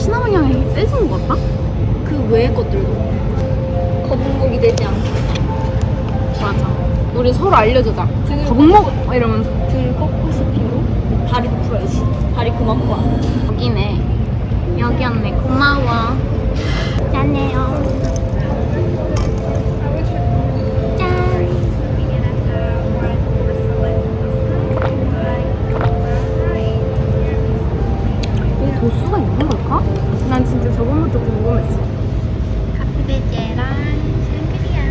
시나몬 향이 세진 것 같다? 그 외의 것들도. 거북목이 되지 않게. 맞아. 우리 서로 알려주자. 등을 거북목? 이러면서. 등을 꺾고 싶기로 다리도 풀어야지 다리 그만 꼬아 여기네. 여기 언니 고마워. 짠해요. 짠. 도수가 있나? 걸까? 난 진짜 저번부터 궁금했어. 카프레제랑 샹그리아.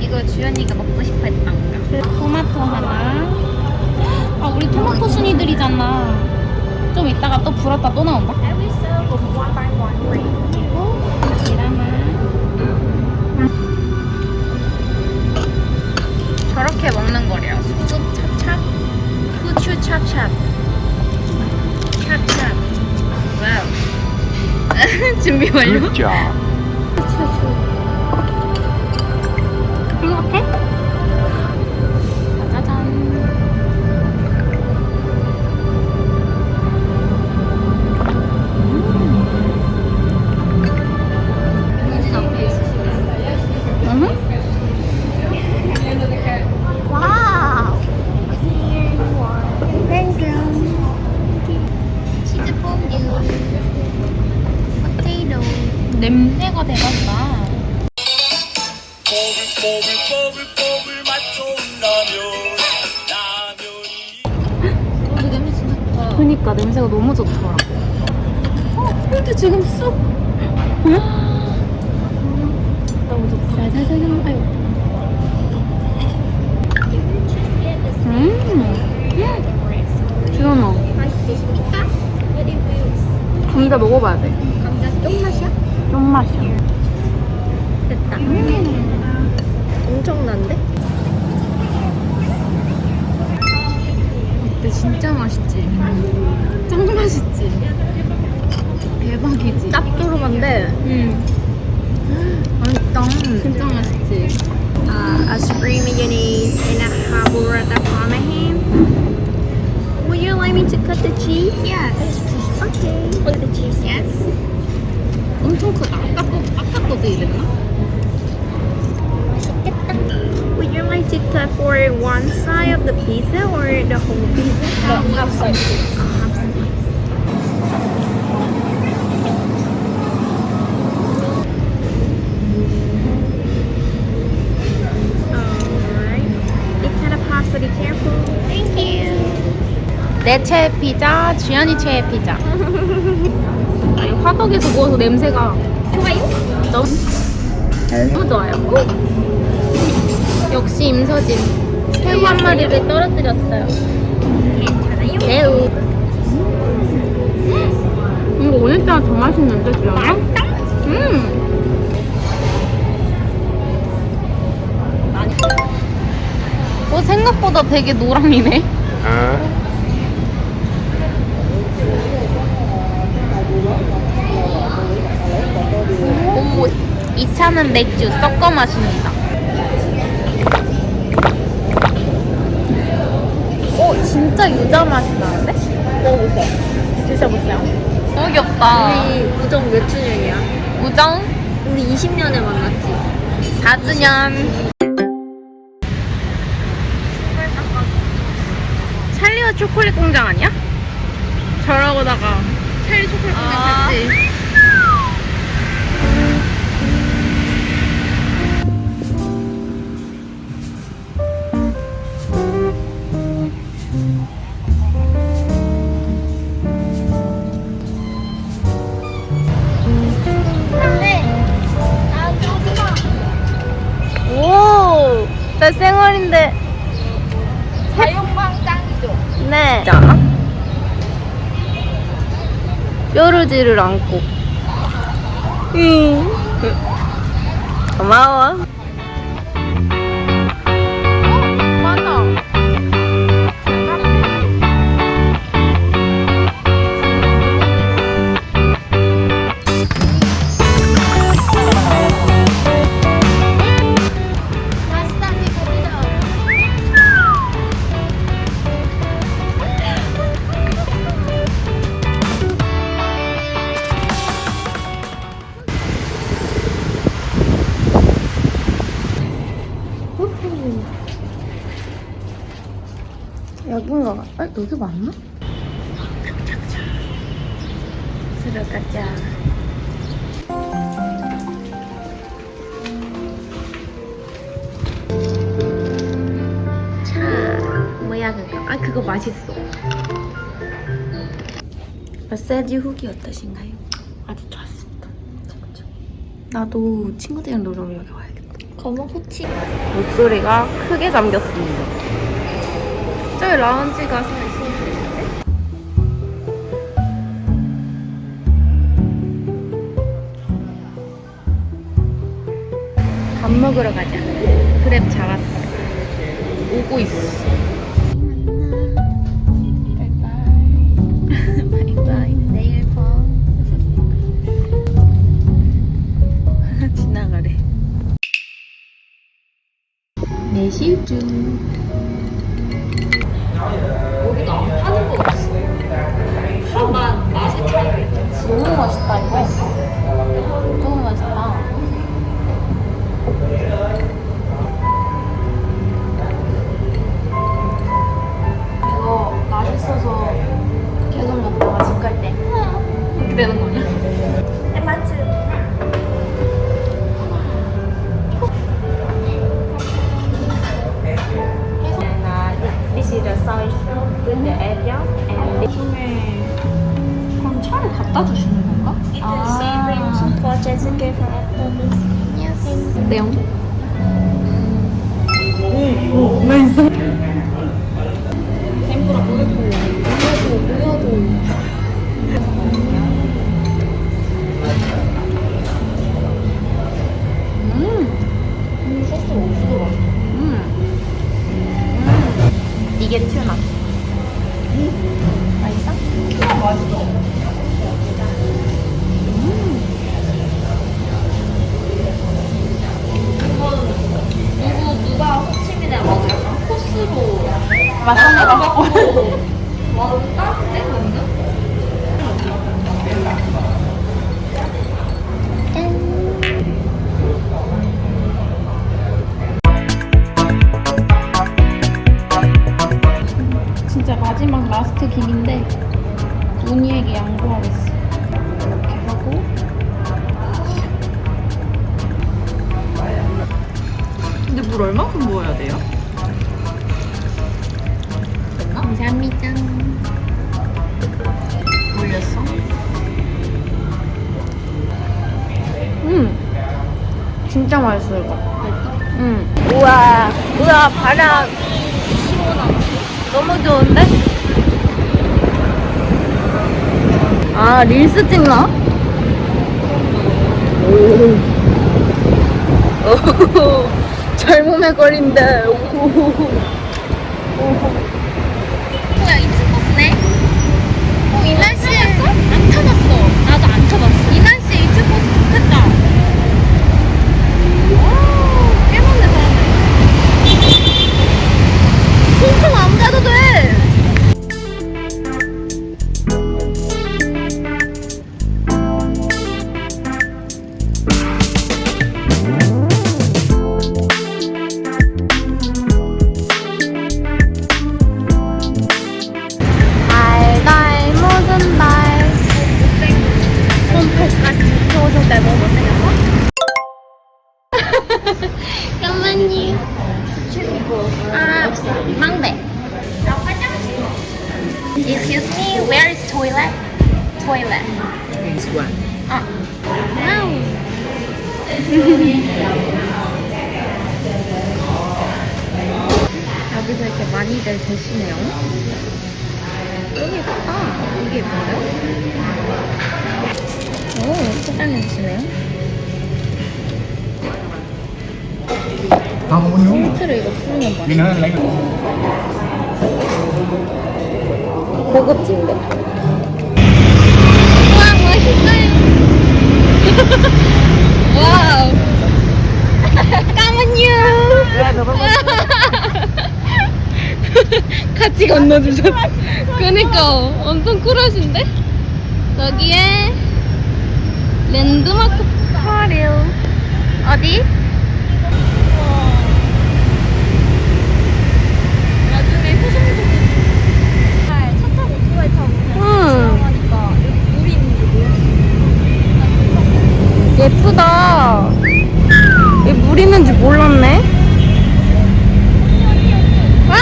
이거 주연이가 먹고 싶어 했던 거. 토마토 하나. 아, 우리 토마토 순이들이잖아. 좀 이따가 또 불었다 또 나온다. 저렇게 먹는 거래요. 쑥 찹찹, 후추 찹찹. 준비 완료. Job. 행복 어, 폴드 지금 쑥. 너무 좋다. 자자자자. 아이고. 음. 주연아, 맛있으십니까? 감자 먹어봐야 돼. 감자 좀 맛이야? 좀 맛이야. 됐다. 엄청난데? 근데 진짜 맛있지. 짱 맛있지. 대박이지. 짭조름한데 응. 맛있다. 진짜 맛있지. uh, a spring mayonnaise and a half burrata parmesan. Would you like me to cut the cheese? Yes. Okay. Put the cheese. Yes. 엄청 크다. 아까 거 아까 거도 이랬나? Would you like to cut for one side of the pizza or the whole pizza? No, half side. 내 최애 피자, 주연이 최애 피자. 아니, 화덕에서 구워서 냄새가 좋아요? 너무, 좋아요. 역시 임서진. 새우 한 마리를 떨어뜨렸어요. 괜찮아요? 새우. 이거 오늘따라 더 맛있는데, 주연아? 음. 어, 생각보다 되게 노랑이네. Huh? 오, 이 차는 맥주 섞어 마십니다. 오, 진짜 유자 맛이 나는데? 먹어보세요. 드셔보세요. 너무 귀엽다. 우리 우정 몇 주년이야? 우정 우리 20년에 만났지? 4주년. 찰리와 초콜릿 공장 아니야? 저러고다가 찰리 초콜릿 공장 아. 갔지. 오, 나 생얼인데. 자연방 짱이죠? 네. 자. 뾰루지를 안고. 응. 고마워. 여기 맞나? 들어가자. 차 뭐야 그거? 아 그거 맛있어. 마사지 후기 어떠신가요? 아주 좋았습니다. 그쵸? 나도 친구들이랑 놀러 여기 와야겠다. 검은 호치. 목소리가 크게 잠겼습니다. 저기 라운지가 사 먹으러 가자. 그랩 잡았어. 오고 있어. 진짜 맛있어 이거 음 우와, 우와, 바람. 너무 좋은데? 아 릴스 찍나? 오. 오. 젊음의 거리인데. 오. 뭐 아 망대 Excuse me, where is toilet? Toilet This one. 아 와우 여기서 이렇게 많이들 계시네요 여기 있다 이게 뭐예요? 오 포장해 주시네요 힌트를 이거 풀면 맛있어 고급진데 우와 멋있어요 와우 까만요 같이 건너주셨어 그니까 엄청 쿨하신데 여기에 랜드마크 파릴 어디? 음. 예쁘다. 이게 물 있는지 몰랐네. 어?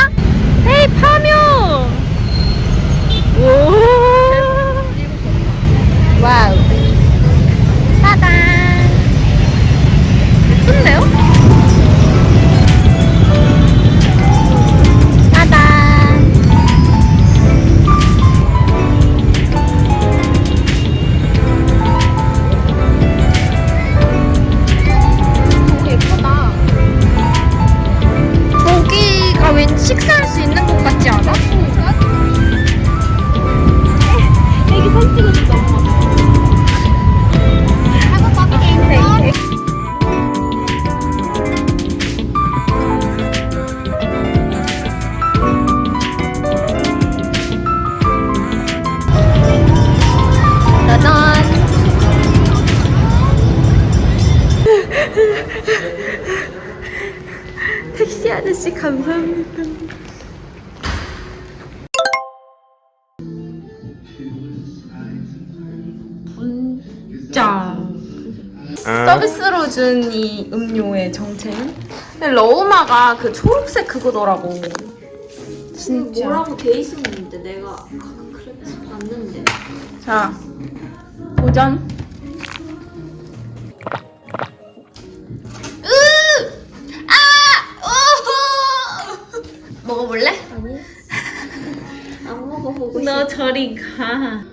에이, 파묘! 오! 와우. 서비스로 준 이 음료의 정체는? 근데 러우마가 그 초록색 그거더라고. 진짜. 뭐라고 돼 있었는데 내가 아까 그래서 봤는데. 자, 도전. 으! 아! 오호! 먹어볼래? 아니. 안 먹어보고 너 싶어. 저리 가.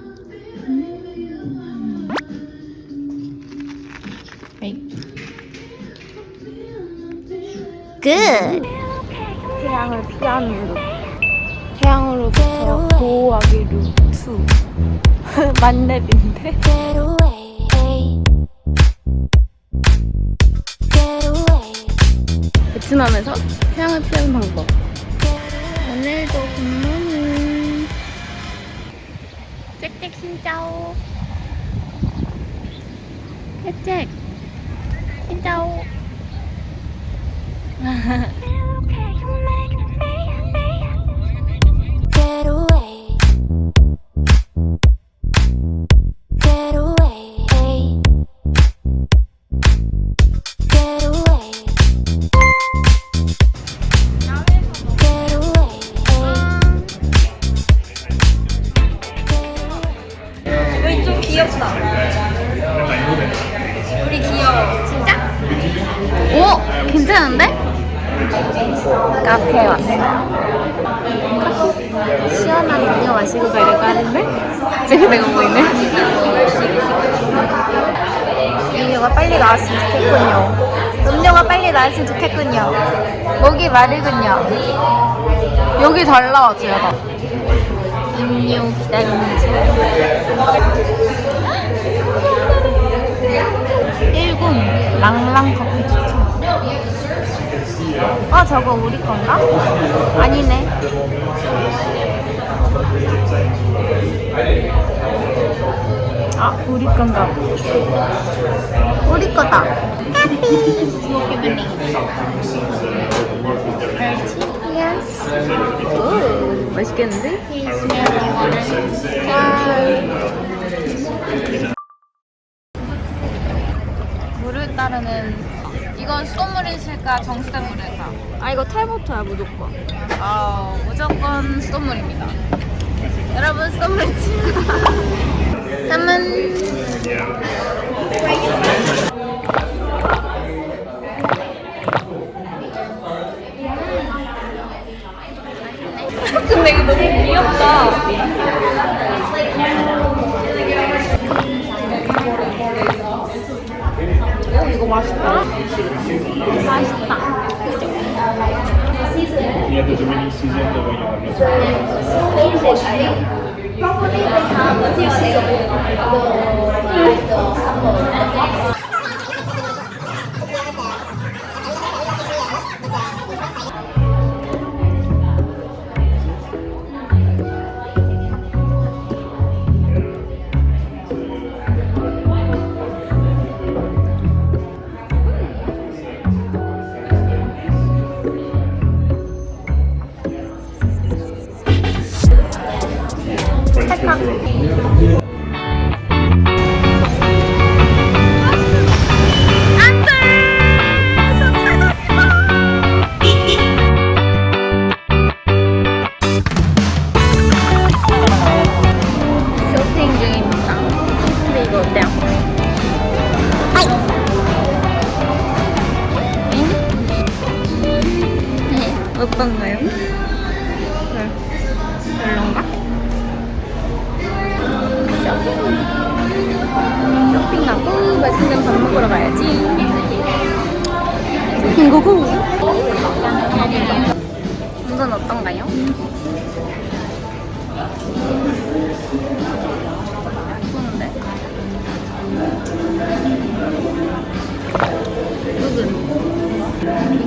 끝. 태양을 피하는 룩. 태양으로부터 보호하기 룩 2. 만렙인데? 베트남에서 태양을 피하는 방법. 오늘도 굿모닝. 짹짹 신짜오. 짹짹 신짜오. okay, 나왔으면 좋겠군요. 목이 마르군요. 여기 잘 나와줘요. 나. 음료 기다리는 중. 1군 랑랑 커피 추천. 어, 저거 우리 건가? 아니네. 아, 우리 건가? 우리 거다. 오, 맛있겠는데? 물을 따르는 이건 수돗물이실까 정수된 물일까? 아 이거 탈모토야 무조건. 아 무조건 수돗물입니다. 여러분 수돗물이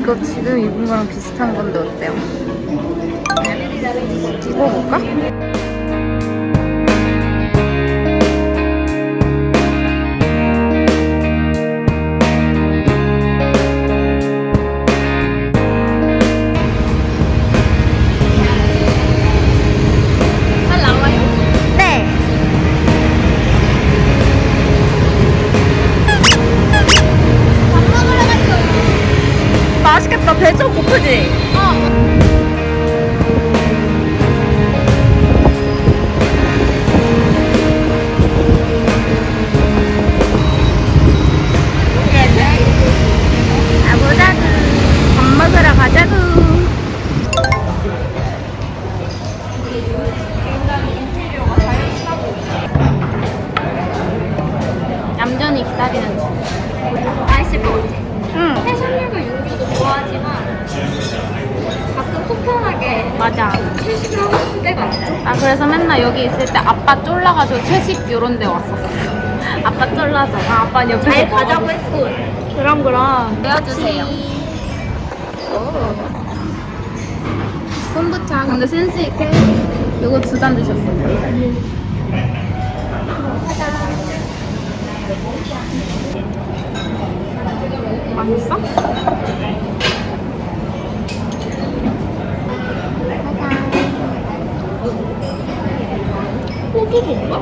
이거 지금 입은 거랑 비슷한 건데 어때요? 입어볼까? 맨날 여기 있을 때 아빠 쫄라가지고 채식 요런 데 왔었어. 아빠 쫄라서. 아, 아빠 옆에서 잘 가자고 했고. 그럼 그럼. 내어주세요. 콤부차 근데 센스 있게 이거 두 잔 드셨어. 맛있어? 호두인가?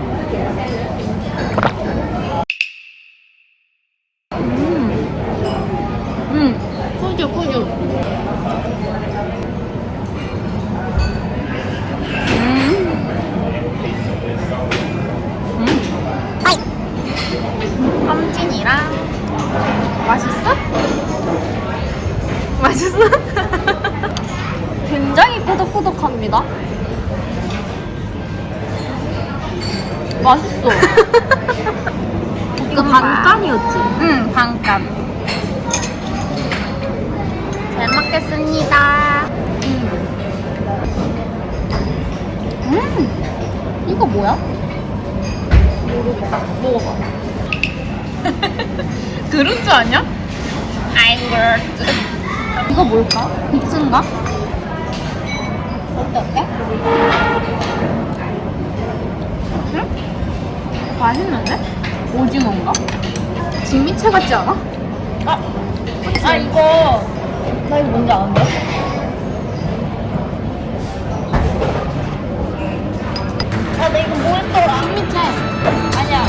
맛 맛있는데? 오징어인가? 진미채 같지 않아? 아, 아 이거 나 이거 뭔지 아는데? 아, 나 이거 뭐였더라? 진미채. 아니야.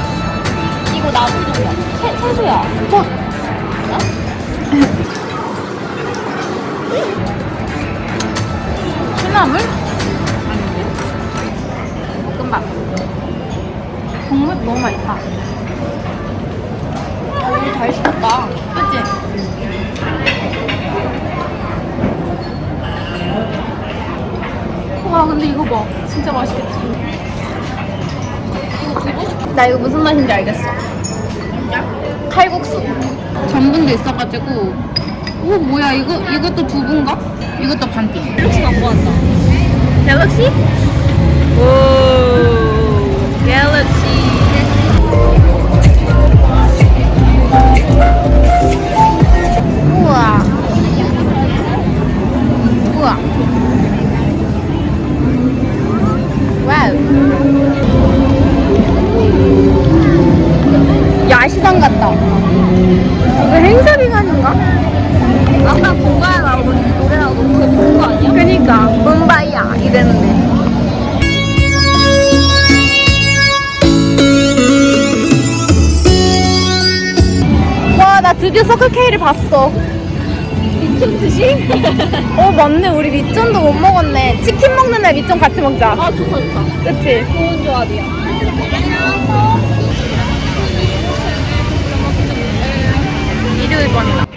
이거 나무종이야. 채, 채소야. 뭐? 시나물? 국물 너무 맛있다. 아, 이거 잘 시켰다. 그치? 와, 근데 이거 봐. 진짜 맛있겠지? 나 이거 무슨 맛인지 알겠어. 칼국수. 전분도 있어가지고. 오, 뭐야, 이거, 이것도 두부인가? 이것도 반띵. 갤럭시 갖고 왔다. 갤럭시? 오, 갤럭시. 우와. 우와. 와우. 야시장 같다. 이거 행사 기간인가? 아까 공가에 나오고 노래 나오고 그거 아니야? 그니까. 뿜바이야 이랬는데. 나 드디어 서클케이를 봤어. 미션 드시? 어, 맞네. 우리 미션도 못 먹었네. 치킨 먹는 날 미션 같이 먹자. 아, 좋다, 좋다. 그치? 좋은 조합이야. 일요일 번이다.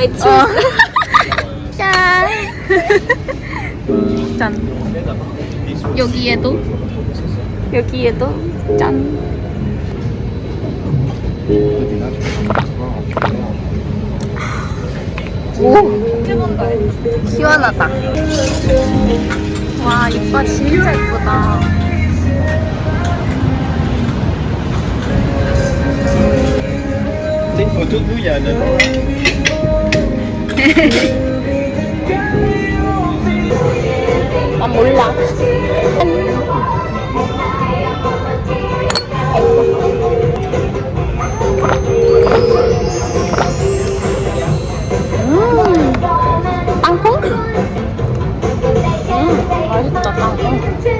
눈동자에 치 어. 짠. 짠. 여기에도 여기에도 짠. 오, 시원하다. 와, 이빨 진짜 예쁘다. C'est une photo de nous, il y a un an. 난 몰라. 음, 땅콩? 음, 맛있다, 땅콩.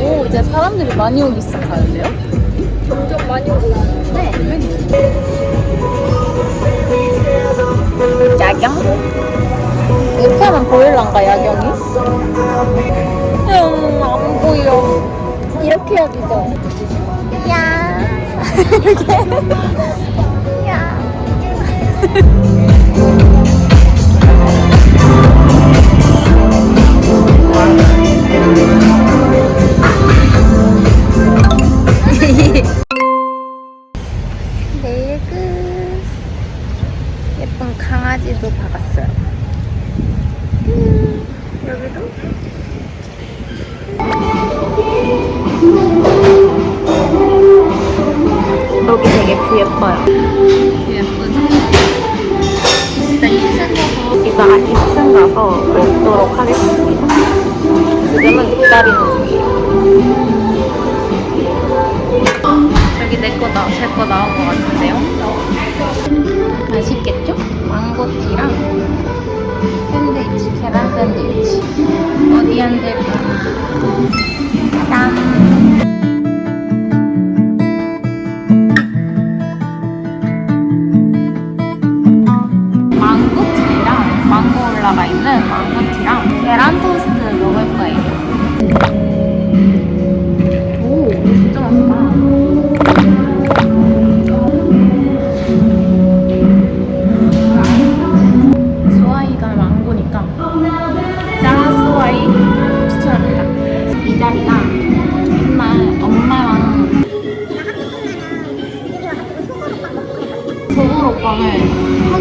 오, 이제 사람들이 많이 오기 시작하는데요? 점점 많이 오고 있는데. 기다리는 중이에요. 여기 내거 나, 제거 나온 것 같은데요? 맛있겠죠? 망고티랑 샌드위치, 계란 샌드위치. 어디 앉을까? 짠!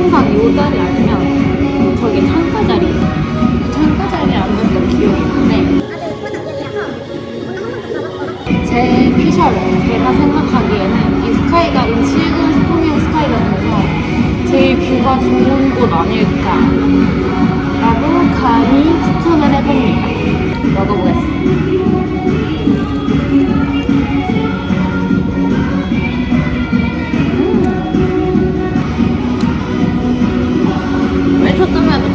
항상 이 자리 아니면 저기 창가 자리 창가 자리에 앉았던 기억이 있는데 제 피셜 제가 생각하기에는 이 스카이가든 실근 스포밍 스카이가든에서 제일 뷰가 좋은 곳 아닐까 라고 감히 추천을 해봅니다. 먹어보겠습니다 음. 왜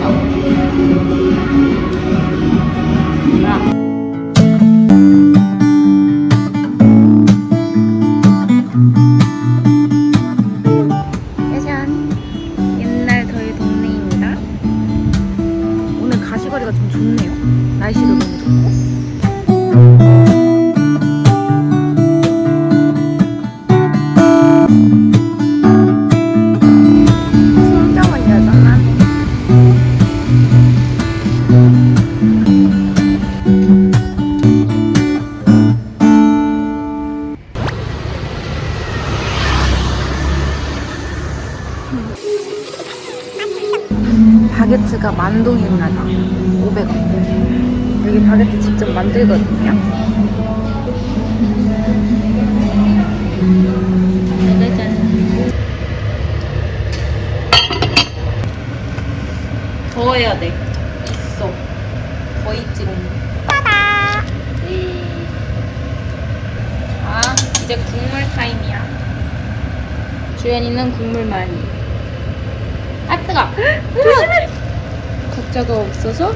각자가 없어서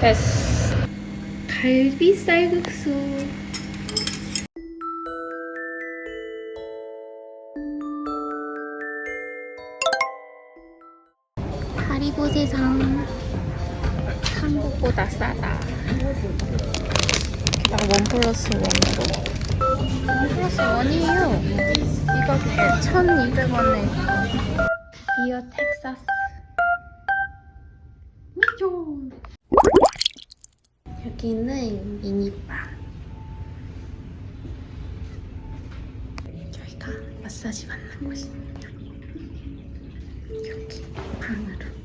됐어. 갈비 쌀국수. 하리보 세상 한국보다 싸다. 게다가 원 플러스 원으로. 원 플러스 원이에요. 이거 그게 1,200원에 디어 텍사스. 우죠. 여기는 미니바. 저희가 마사지 받는 곳입니다. 여기 방으로.